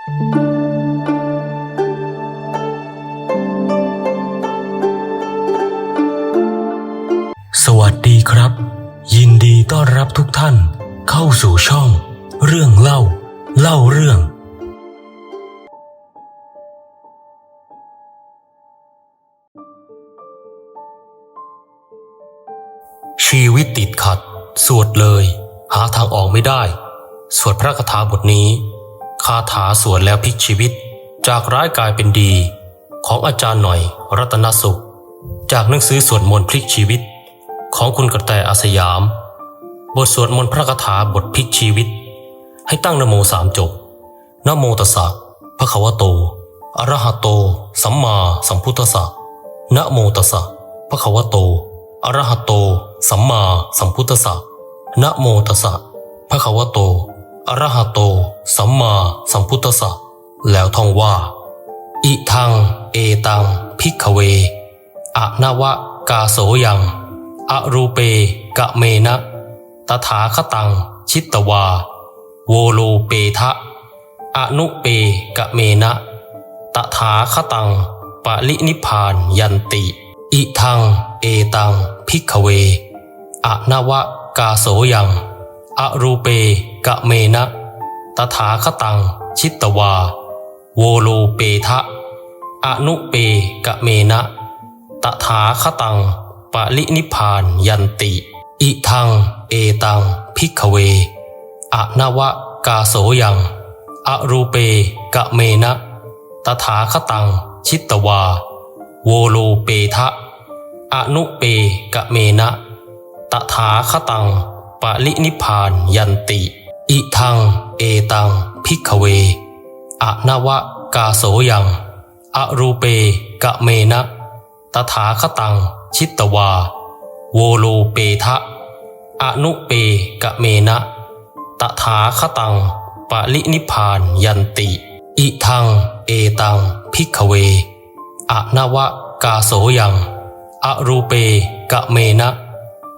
สวัสดีครับ ยินดีต้อนรับทุกท่านเข้าสู่ช่อง เรื่องเล่า เล่าเรื่อง ชีวิตติดขัด สวดเลย หาทางออกไม่ได้ สวดพระคาถาบทนี้าถาสวดแล้วพลิกชีวิต จากร้ายกลายเป็นดี ของอาจารย์หน่อย รัตนสุข จากหนังสือสวดมนต์พลิกชีวิต ของคุณกระแตอาสยาม บทสวดมนต์พระคาถาบทพลิกชีวิต ให้ตั้งนโมสามจบนโมตัสสะภะคะวโตอรหะโต สัมมาสัมพุทธสสะนโมตัสสะภะคะวโตอรหะโต สัมมาสัมพุทธสสะนโมตัสสะภะคะวโต อระหะโต สัมมาสัมพุทธัสสะแล้วท่องว่า อิทัง เอตัง พิกเวอะนวะกาโสยังอรูเปกะเมนะตถาคตัง ชิตตวา โวโลเปทะอนุเปกะเมนะตถาคตัง ปะลินิพานยันติ อิทัง เอตัง พิกเวอะนวะกาโสยัง อรูเปกะเมนะ ตถาคตัง ชิตตวา โวโลเปทะ อนุเปกะเมนะ ตถาคตัง ปะลินิพานยันติ อิทัง เอตัง พิกเวอะนวะกาโสยัง อรูเปกะเมนะ ตถาคตัง ชิตตวา โวโลเปทะ อนุเปกะเมนะ ตถาคตัง ปะลินิพานยันติ อิทัง เอตัง พิกเวอะนวะกาโสยังอรูเปกะเมนะ ตถาคตัง ชิตตวา โวโลเปทะอนุเปกะเมนะ ตถาคตังปะลินิพานยันติ อิทัง เอตัง พิกเวอะนวะกาโสยังอรูเปกะเมนะ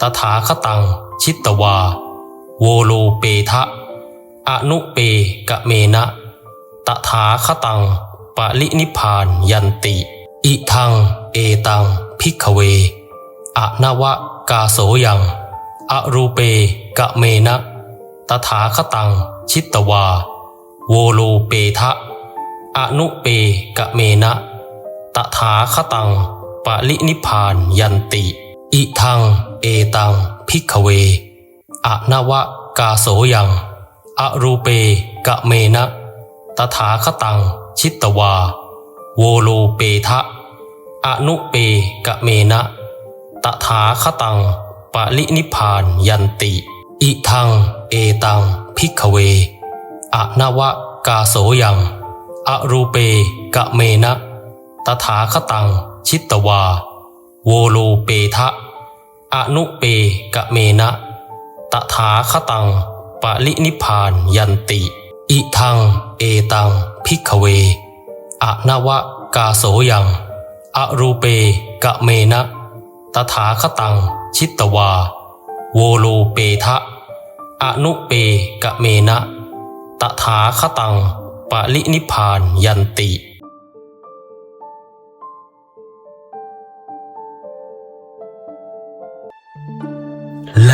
ตถาคตัง ชิตตวา โวโลเปทะ อนุเปกะเมนะตถาคตังปะลินิพานยันติ อิทัง เอตัง พิกเวอะนวะกาโสยัง อรูเปกะเมนะตถาคตัง ชิตตวา โวโลเปทะ อนุเปกะเมนะตถาคตังปะลินิพานยันติ อิทัง เอตัง พิกเว อะนวะกาโสยัง อรูเปกะเมนะ ตถาคตัง ชิตตวา โวโลเปทะ อนุเปกะเมนะ ตถาคตัง ปะลินิพานยันติ อิทัง เอตัง พิกเว อะนวะกาโสยัง อรูเปกะเมนะ ตถาคตัง ชิตตวา โวโลเปทะ อนุเปกะเมนะ ตถาคตัง ปะลินิพานยันติ อิทัง เอตัง พิกเวอะนวะกาโสยัง อรูเปกะเมนะ ตถาคตัง ชิตตวา โวโลเปทะ อนุเปกะเมนะ ตถาคตัง ปะลินิพานยันติ